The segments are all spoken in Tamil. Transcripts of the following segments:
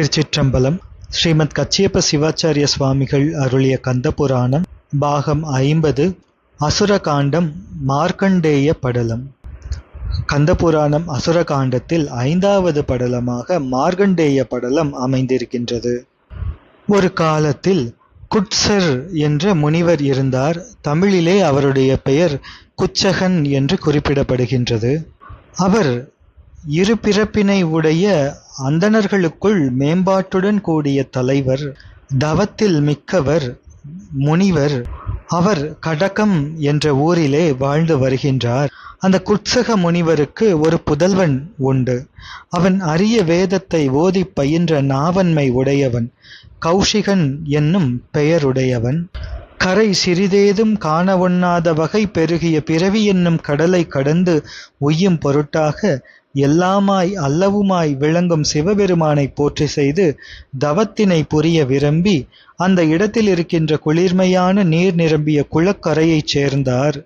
திருச்சிற்றம்பலம் ஸ்ரீமத் கச்சியப்ப சிவாச்சாரிய சுவாமிகள் அருளிய கந்தபுராணம் பாகம் ஐம்பது அசுரகாண்டம் மார்க்கண்டேய படலம். கந்தபுராணம் அசுரகாண்டத்தில் ஐந்தாவது படலமாக மார்க்கண்டேய படலம் அமைந்திருக்கின்றது. ஒரு காலத்தில் குட்சர் என்ற முனிவர் இருந்தார். தமிழிலே அவருடைய பெயர் குச்சகன் என்று குறிப்பிடப்படுகின்றது. அவர் இரு பிறப்பினை உடைய அந்தணர்களுக்குள் மேம்பாட்டுடன் கூடிய தலைவர் தவத்தில் மிக்கவர் முனிவர். அவர் கடகம் என்ற ஊரிலே வாழ்ந்து வருகின்றார். அந்த குட்சக முனிவருக்கு ஒரு புதல்வன் உண்டு. அவன் அரிய வேதத்தை ஓதி பயின்ற நாவன்மை உடையவன் கௌஷிகன் என்னும் பெயருடையவன். கரை சிறிதேதும் காண ஒண்ணாத வகை பெருகிய பிறவி என்னும் கடலை கடந்து உய்யும் பொருட்டாக எல்லாமாய் அல்லவுமாய் விளங்கும் சிவபெருமானை போற்றி செய்து தவத்தினை புரிய விரும்பி அந்த இடத்தில் இருக்கின்ற குளிர்மையான நீர் நிரம்பிய குளக்கரையைச் சேர்ந்தார்.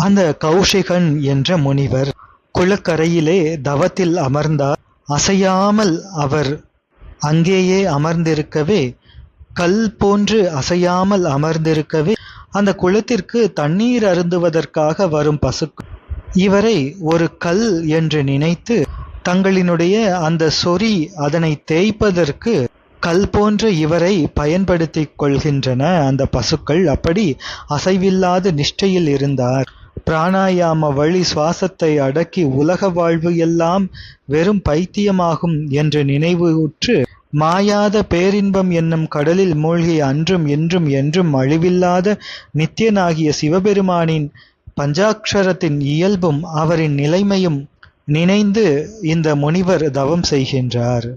அந்த கௌஷிகன் என்ற முனிவர் குளக்கரையிலே தவத்தில் அமர்ந்தார். அசையாமல் அவர் அங்கேயே அமர்ந்திருக்கவே கல் போன்று அசையாமல் அமர்ந்திருக்கவே அந்த குளத்திற்கு தண்ணீர் அருந்துவதற்காக வரும் பசுக்கள் இவரை ஒரு கல் என்று நினைத்து தங்களினுடைய அந்த சொறி அதனை தேய்ப்பதற்கு கல் போன்ற இவரை பயன்படுத்தி கொள்கின்றன. அந்த பசுக்கள் அப்படி அசைவில்லாத நிஷ்டையில் இருந்தார். பிராணாயாம வழி சுவாசத்தை அடக்கி உலக வாழ்வு எல்லாம் வெறும் பைத்தியமாகும் என்று நினைவுற்று மாயாத பேரின்பம் என்னும் கடலில் மூழ்கி அன்றும் இன்றும் என்றும் அழிவில்லாத நித்தியனாகிய சிவபெருமானின் பஞ்சாட்சரத்தின் இயல்பும் அவரின் நிலைமையும் நினைந்து இந்த முனிவர் தவம் செய்கின்றார்.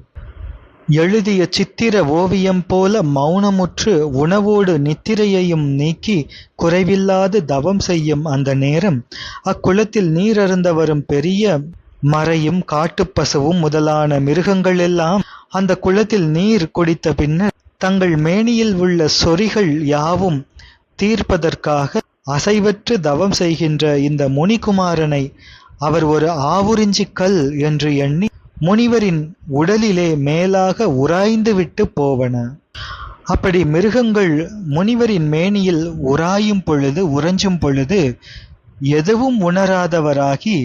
எழுதிய சித்திர ஓவியம் போல மௌனமுற்று உணவோடு நித்திரையையும் நீக்கி குறைவில்லாது தவம் செய்யும் அந்த நேரம் அக்குளத்தில் நீரருந்த வரும் பெரிய மறையும் காட்டுப்பசுவும் முதலான மிருகங்கள் எல்லாம் அந்த குளத்தில் நீர் குடித்த பின்னர் தங்கள் மேனியில் உள்ள சொறிகள் யாவும் தீர்ப்பதற்காக அசைவற்று தவம் செய்கின்ற இந்த முனிகுமாரனை அவர் ஒரு ஆவுறிஞ்சி கல் என்று எண்ணி முனிவரின் உடலிலே மேலாக உராய்ந்து விட்டு போவன. அப்படி மிருகங்கள் முனிவரின் மேனியில் உராயும் பொழுது உறைஞ்சும் பொழுது எதுவும் உணராதவராகி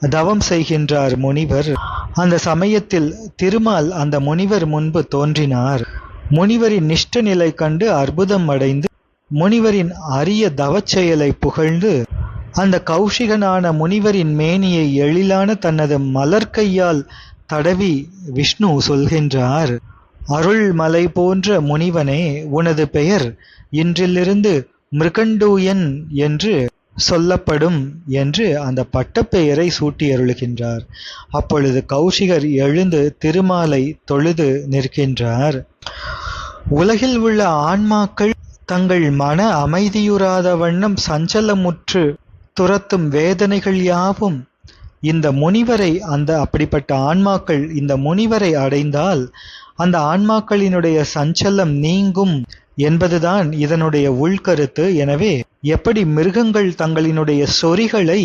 தவம் செய்கின்றார் முனிவர். அந்த சமயத்தில் திருமால் அந்த முனிவர் முன்பு தோன்றினார். முனிவரின் நிஷ்ட நிலை கண்டு அற்புதம் அடைந்து முனிவரின் அரிய தவச்செயலை புகழ்ந்து அந்த கௌஷிகனான முனிவரின் மேனியை எழிலான தனது மலர் கையால் தடவி விஷ்ணு சொல்கின்றார் அருள்மலை போன்ற முனிவனே உனது பெயர் இன்றிலிருந்து மிருகண்டூயன் என்று சொல்லப்படும் என்று அந்த பட்டப்பெயரை சூட்டி அருளுகின்றார் அப்பொழுது கௌஷிகர் எழுந்து திருமாலை தொழுது நிற்கின்றார். உலகில் உள்ள ஆன்மாக்கள் தங்கள் மன அமைதியுறாத வண்ணம் சஞ்சலமுற்று துரத்தும் வேதனைகள் யாவும் இந்த முனிவரை அந்த அப்படிப்பட்ட ஆன்மாக்கள் இந்த முனிவரை அடைந்தால் அந்த ஆன்மாக்களினுடைய சஞ்சலம் நீங்கும் என்பதுதான் இதனுடைய உள்கருத்து. எனவே எப்படி மிருகங்கள் தங்களினுடைய சொறிகளை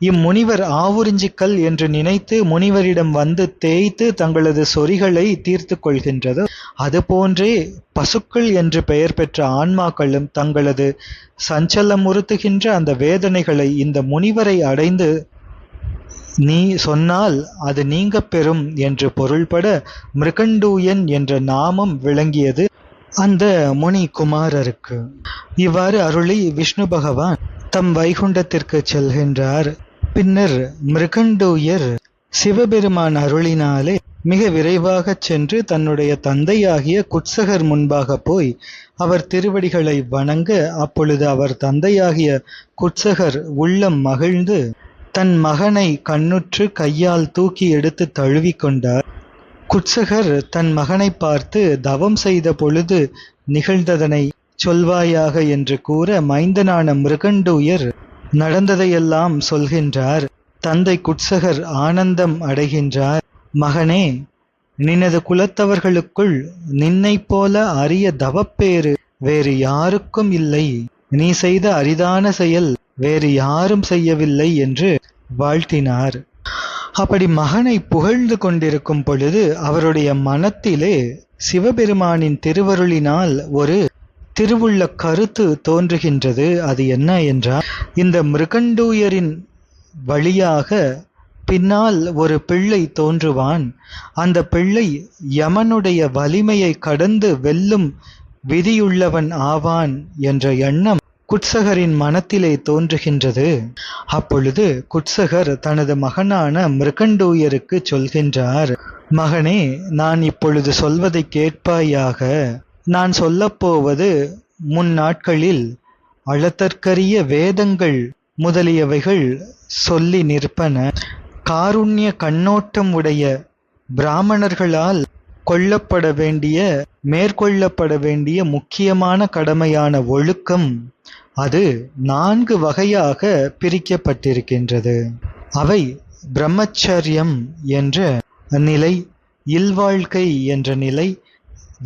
இம்முனிவர் ஆவுறிஞ்சிக்கல் என்று நினைத்து முனிவரிடம் வந்து தேய்த்து தங்களது சொறிகளை தீர்த்து கொள்கின்றது. அதுபோன்றே பசுக்கள் என்று பெயர் பெற்ற ஆன்மாக்களும் தங்களது சஞ்சலமுறுத்துகின்ற அந்த வேதனைகளை இந்த முனிவரை அடைந்து நீ சொன்னால் அது நீங்க பெறும் என்று பொருள்பட மிருகண்டூயன் என்ற நாமம் விளங்கியது அந்த முனி குமாரருக்கு இவ்வாறு அருளி விஷ்ணு பகவான் தம் வைகுண்டத்திற்கு செல்கின்றார். பின்னர் மிருகண்டூயர் சிவபெருமான் அருளினாலே மிக விரைவாகச் சென்று தன்னுடைய தந்தையாகிய குட்சகர் முன்பாக போய் அவர் திருவடிகளை வணங்க அப்பொழுது அவர் தந்தையாகிய குட்சகர் உள்ளம் மகிழ்ந்து தன் மகனை கண்ணுற்று கையால் தூக்கி எடுத்து தழுவிக்கொண்டார் குட்சகர் தன் மகனை பார்த்து தவம் செய்த பொழுது நிகழ்ந்ததனை சொல்வாயாக என்று கூற மைந்தனான மிருகண்டூயர் நடந்ததையெல்லாம் சொல்கின்றார். தந்தை குட்சகர் ஆனந்தம் அடைகின்றார். மகனே நினது குலத்தவர்களுக்குள் நின்னைப் போல அரிய தவப்பேறு வேறு யாருக்கும் இல்லை. நீ செய்த அரிதான செயல் வேறு யாரும் செய்யவில்லை என்று வாழ்த்தினார். அப்படி மகனை புகழ்ந்து கொண்டிருக்கும் பொழுது அவருடைய மனத்திலே சிவபெருமானின் திருவருளினால் ஒரு திருவுள்ள கருத்து தோன்றுகின்றது. அது என்ன என்றால் இந்த மிருகண்டூயரின் வழியாக பின்னால் ஒரு பிள்ளை தோன்றுவான். அந்த பிள்ளை யமனுடைய வலிமையை கடந்து வெல்லும் விதியுள்ளவன் ஆவான் என்ற எண்ணம் குட்சகரின் மனத்திலே தோன்றுகின்றது. அப்பொழுது குட்சகர் தனது மகனான மிருகண்டூயருக்கு சொல்கின்றார் மகனே நான் இப்பொழுது சொல்வதை கேட்பாயாக? நான் சொல்லப்போவது முன் நாட்களில் அளத்தற்கரிய வேதங்கள் முதலியவைகள் சொல்லி நிற்பன. காருண்ய கண்ணோட்டம் உடைய பிராமணர்களால் கொள்ளப்பட வேண்டிய மேற்கொள்ளப்பட வேண்டிய முக்கியமான கடமையான ஒழுக்கம் அது நான்கு வகையாக பிரிக்கப்பட்டிருக்கின்றது. அவை பிரம்மச்சரியம் என்ற நிலை இல்வாழ்க்கை என்ற நிலை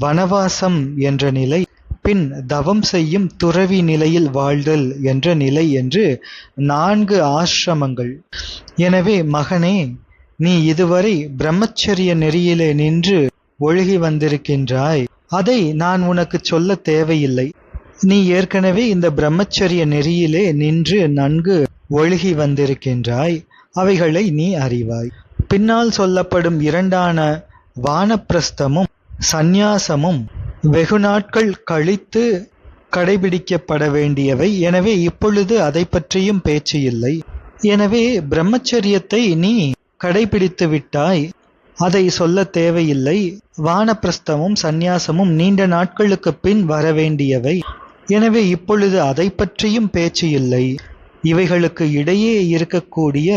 வனவாசம் என்ற நிலை பின் தவம் செய்யும் துறவி நிலையில் வாழ்தல் என்ற நிலை என்று நான்கு ஆசிரமங்கள். எனவே மகனே நீ இதுவரை பிரம்மச்சரிய நெறியிலே நின்று ஒழுகி வந்திருக்கின்றாய். அதை நான் உனக்கு சொல்ல தேவையில்லை. நீ ஏற்கனவே இந்த பிரம்மச்சரிய நெறியிலே நின்று நன்கு ஒழுகி வந்திருக்கின்றாய். அவைகளை நீ அறிவாய். பின்னால் சொல்லப்படும் இரண்டான வானப்பிரஸ்தமும் சந்நியாசமும் வெகு நாட்கள் கழித்து கடைபிடிக்கப்பட வேண்டியவை எனவே இப்பொழுது அதை பற்றியும் பேச்சு இல்லை. எனவே பிரம்மச்சரியத்தை நீ கடைபிடித்து விட்டாய். அதை சொல்ல தேவையில்லை. வானப்பிரஸ்தமும் சந்நியாசமும் நீண்ட நாட்களுக்கு பின் வரவேண்டியவை. எனவே இப்பொழுது அதை பற்றியும் பேச்சு இல்லை. இவைகளுக்கு இடையே இருக்கக்கூடிய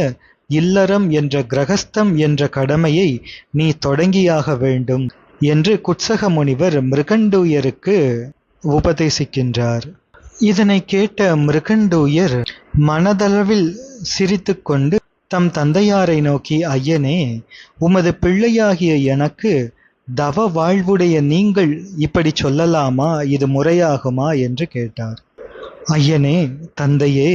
இல்லறம் என்ற கிரகஸ்தம் என்ற கடமையை நீ தொடங்கியாக வேண்டும். என்று குட்சக முனிவர் மிருகண்டூயருக்கு உபதேசிக்கின்றார். இதனை கேட்ட மிருகண்டூயர் மனதளவில் சிரித்துக்கொண்டு தம் தந்தையாரை நோக்கி ஐயனே உமது பிள்ளையாகிய எனக்கு தவ வாழ்வுடைய நீங்கள் இப்படி சொல்லலாமா? இது முறையாகுமா? என்று கேட்டார். ஐயனே தந்தையே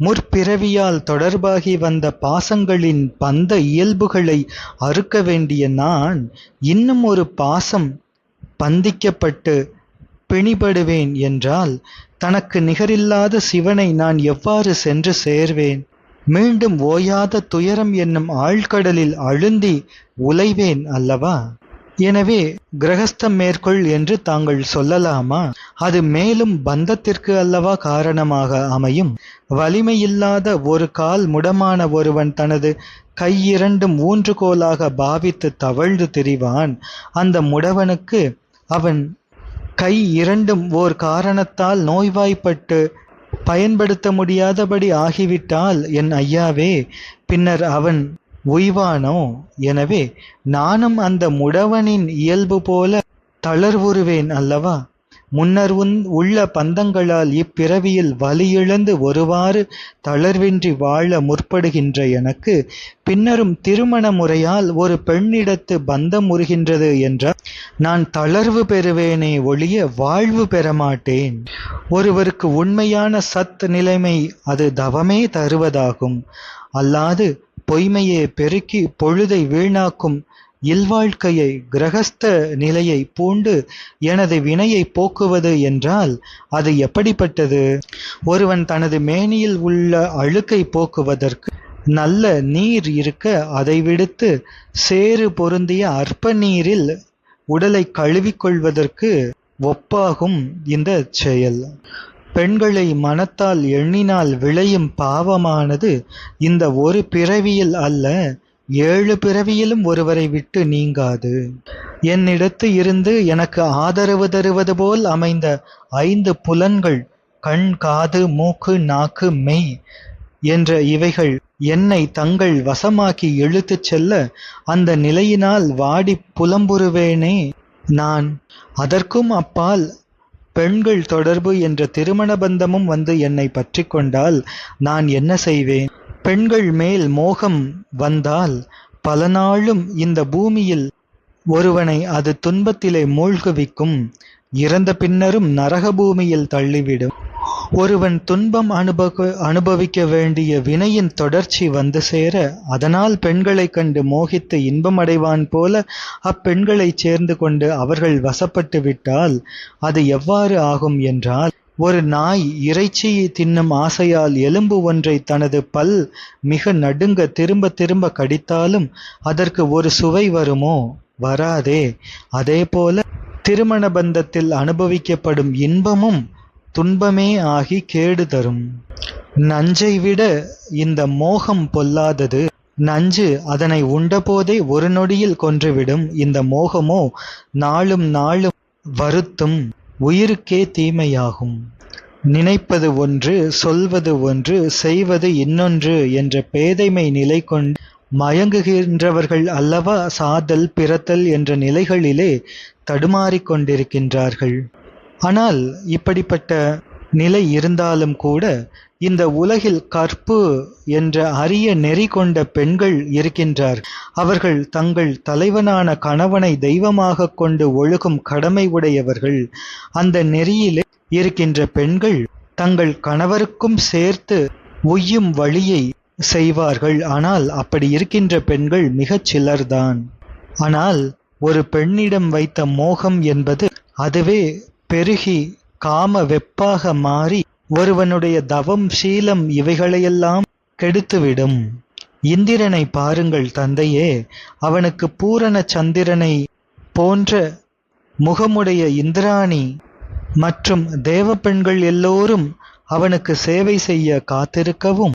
முற்பிறவியால் தொடர்பாகி வந்த பாசங்களின் பந்த இயல்புகளை அறுக்க வேண்டிய நான் இன்னும் ஒரு பாசம் பந்திக்கப்பட்டு பிணிபடுவேன் என்றால் தனக்கு நிகரில்லாத சிவனை நான் எவ்வாறு சென்று சேர்வேன்? மீண்டும் ஓயாத துயரம் என்னும் ஆழ்கடலில் அழுந்தி உலைவேன் அல்லவா? எனவே கிரகஸ்தம் மேற்கொள் என்று தாங்கள் சொல்லலாமா? அது மேலும் பந்தத்திற்கு அல்லவா காரணமாக அமையும்? வலிமையில்லாத ஒரு கால் முடமான ஒருவன் தனது கையிரண்டும் ஊன்றுகோலாக பாவித்து தவழ்ந்து திரிவான். அந்த முடவனுக்கு அவன் கை இரண்டும் ஓர் காரணத்தால் நோய்வாய்ப்பட்டு பயன்படுத்த முடியாதபடி ஆகிவிட்டால் என் ஐயாவே பின்னர் அவன் உய்வானோ? எனவே நானும் அந்த முடவனின் இயல்பு போல தளர்வுறுவேன் அல்லவா? முன்னர் உன் உள்ள பந்தங்களால் இப்பிறவியில் வலியிழந்து ஒருவாறு தளர்வின்றி வாழ முற்படுகின்ற எனக்கு பின்னரும் திருமண முறையால் ஒரு பெண்ணிடத்து பந்தம் உறுகின்றது என்றால் நான் தளர்வு பெறுவேனே ஒழிய வாழ்வு பெறமாட்டேன். ஒருவருக்கு உண்மையான சத் நிலைமை அது தவமே தருவதாகும். அல்லாது பொய்மையே பெருக்கி பொழுதை வீணாக்கும் இல்வாழ்க்கையை கிரகஸ்த நிலையை பூண்டு எனது வினையை போக்குவது என்றால் அது எப்படிப்பட்டது? ஒருவன் தனது மேனியில் உள்ள அழுக்கை போக்குவதற்கு நல்ல நீர் இருக்க அதை விடுத்து சேறு பொருந்திய அற்ப நீரில் உடலை கழுவிக்கொள்வதற்கு ஒப்பாகும் இந்த செயல். பெண்களை மனத்தால் எண்ணினால் விளையும் பாவமானது இந்த ஒரு பிறவியில் அல்ல ஏழு பிறவியிலும் ஒருவரை விட்டு நீங்காது. என்னிடத்து இருந்து எனக்கு ஆதரவு தருவது போல் அமைந்த ஐந்து புலன்கள் கண் காது மூக்கு நாக்கு மெய் என்ற இவைகள் என்னை தங்கள் வசமாக்கி இழுத்துச் செல்ல அந்த நிலையினால் வாடி புலம்புறுவேனே நான் அதற்கும் அப்பால் பெண்கள் தொடர்பு என்ற திருமண பந்தமும் வந்து என்னை பற்றி கொண்டால் நான் என்ன செய்வேன்? பெண்கள் மேல் மோகம் வந்தால் பல நாளும் இந்த பூமியில் ஒருவனை அது துன்பத்திலே மூழ்குவிக்கும். இறந்த பின்னரும் நரக பூமியில் தள்ளிவிடும். ஒருவன் துன்பம் அனுபவ அனுபவிக்க வேண்டிய வினையின் தொடர்ச்சி வந்து சேர அதனால் பெண்களைக் கண்டு மோகித்து இன்பமடைவான் போல அப்பெண்களைச் சேர்ந்து கொண்டு அவர்கள் வசப்பட்டு விட்டால் அது எவ்வாறு ஆகும் என்றால் ஒரு நாய் இறைச்சியை தின்னும் ஆசையால் எலும்பு ஒன்றை தனது பல் மிக நடுங்க திரும்ப திரும்ப கடித்தாலும் அதற்கு ஒரு சுவை வருமோ? வராதே. அதேபோல திருமண பந்தத்தில் அனுபவிக்கப்படும் இன்பமும் துன்பமே ஆகி கேடு தரும். நஞ்சை விட இந்த மோகம் பொல்லாதது. நஞ்சு அதனை உண்டபோதே ஒரு நொடியில் கொன்றுவிடும். இந்த மோகமோ நாளும் நாளும் வருத்தும். உயிருக்கே தீமையாகும். நினைப்பது ஒன்று சொல்வது ஒன்று செய்வது இன்னொன்று என்ற பேதைமை நிலை கொண்டு மயங்குகின்றவர்கள் அல்லவா சாதல் பிறத்தல் என்ற நிலைகளிலே தடுமாறிக் கொண்டிருக்கின்றார்கள். ஆனால் இப்படிப்பட்ட நிலை இருந்தாலும் கூட இந்த உலகில் கற்பு என்ற அரிய நெறி கொண்ட பெண்கள் இருக்கின்றார். அவர்கள் தங்கள் தலைவனான கணவனை தெய்வமாக கொண்டு ஒழுகும் கடமை உடையவர்கள். அந்த நெறியிலே இருக்கின்ற பெண்கள் தங்கள் கணவருக்கும் சேர்த்து உய்யும் வழியை செய்வார்கள். ஆனால் அப்படி இருக்கின்ற பெண்கள் மிகச் சிலர்தான். ஆனால் ஒரு பெண்ணிடம் வைத்த மோகம் என்பது அதுவே பெருகி காம வெப்பாக மாறி ஒருவனுடைய தவம் சீலம் இவைகளையெல்லாம் கெடுத்துவிடும். இந்திரனை பாருங்கள் தந்தையே அவனுக்கு பூரண சந்திரனை போன்ற முகமுடைய இந்திராணி மற்றும் தேவ பெண்கள் எல்லோரும் அவனுக்கு சேவை செய்ய காத்திருக்கவும்.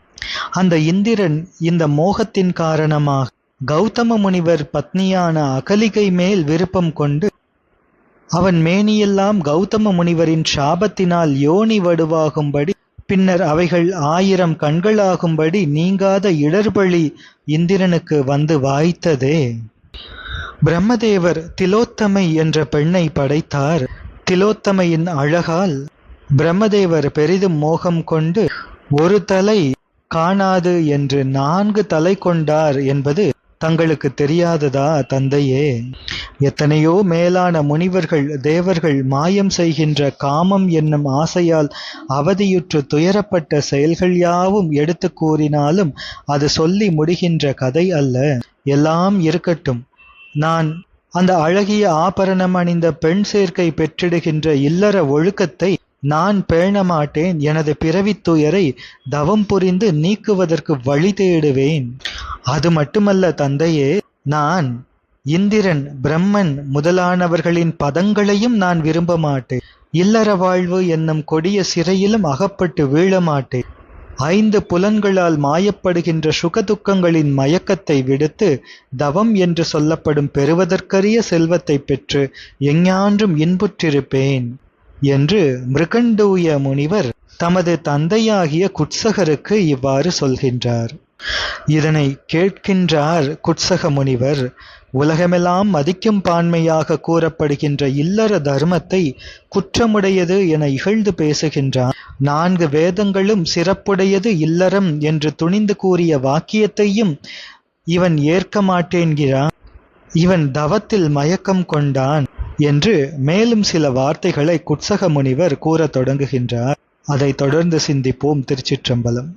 அந்த இந்திரன் இந்த மோகத்தின் காரணமாக கௌதம முனிவர் பத்னியான அகலிகை மேல் விருப்பம் கொண்டு அவன் மேனியெல்லாம் கௌதம முனிவரின் சாபத்தினால் யோனி வடுவாகும்படி பின்னர் அவைகள் ஆயிரம் கண்களாகும்படி நீங்காத இடர்பழி இந்திரனுக்கு வந்து வாய்த்ததே. பிரம்மதேவர் திலோத்தமை என்ற பெண்ணை படைத்தார். திலோத்தமையின் அழகால் பிரம்மதேவர் பெரிதும் மோகம் கொண்டு ஒரு தலை காணாது என்று நான்கு தலை கொண்டார் என்பது தங்களுக்கு தெரியாததா தந்தையே? எத்தனையோ மேலான முனிவர்கள் தேவர்கள் மாயம் செய்கின்ற காமம் என்னும் ஆசையால் அவதியுற்று துயரப்பட்ட செயல்கள் யாவும் எடுத்து கூறினாலும் அது சொல்லி முடிகின்ற கதை அல்ல. எல்லாம் இருக்கட்டும். நான் அந்த அழகிய ஆபரணம் அணிந்த பெண் சேர்க்கை பெற்றிடுகின்ற இல்லற ஒழுக்கத்தை நான் பேணமாட்டேன் எனது பிறவித் துயரை தவம் புரிந்து நீக்குவதற்கு வழி தேடுவேன். அது மட்டுமல்ல தந்தையே நான் இந்திரன் பிரம்மன் முதலானவர்களின் பதங்களையும் நான் விரும்ப மாட்டேன் இல்லற வாழ்வு என்னும் கொடிய சிறையிலும் அகப்பட்டு வீழ மாட்டேன் ஐந்து புலன்களால் மாயப்படுகின்ற சுகதுக்கங்களின் மயக்கத்தை விடுத்து தவம் என்று சொல்லப்படும் பெறுவதற்கரிய செல்வத்தை பெற்று எஞ்ஞான்றும் இன்புற்றிருப்பேன். என்று மிருகண்டூய முனிவர் தமது தந்தையாகிய குட்சகருக்கு இவ்வாறு சொல்கின்றார். இதனை கேட்கின்றார் குட்சக முனிவர் உலகமெல்லாம் மதிக்கும் பான்மையாக கூறப்படுகின்ற இல்லற தர்மத்தை குற்றமுடையது என இகழ்ந்து பேசுகின்றான். நான்கு வேதங்களும் சிறப்புடையது இல்லறம் என்று துணிந்து கூறிய வாக்கியத்தையும் இவன் ஏற்க மாட்டேன்கிறான். இவன் தவத்தில் மயக்கம் கொண்டான். என்று மேலும் சில வார்த்தைகளை குட்சக முனிவர் கூறத் தொடங்குகின்றார். அதைத் தொடர்ந்து சிந்திப்போம் திருச்சிற்றம்பலம்.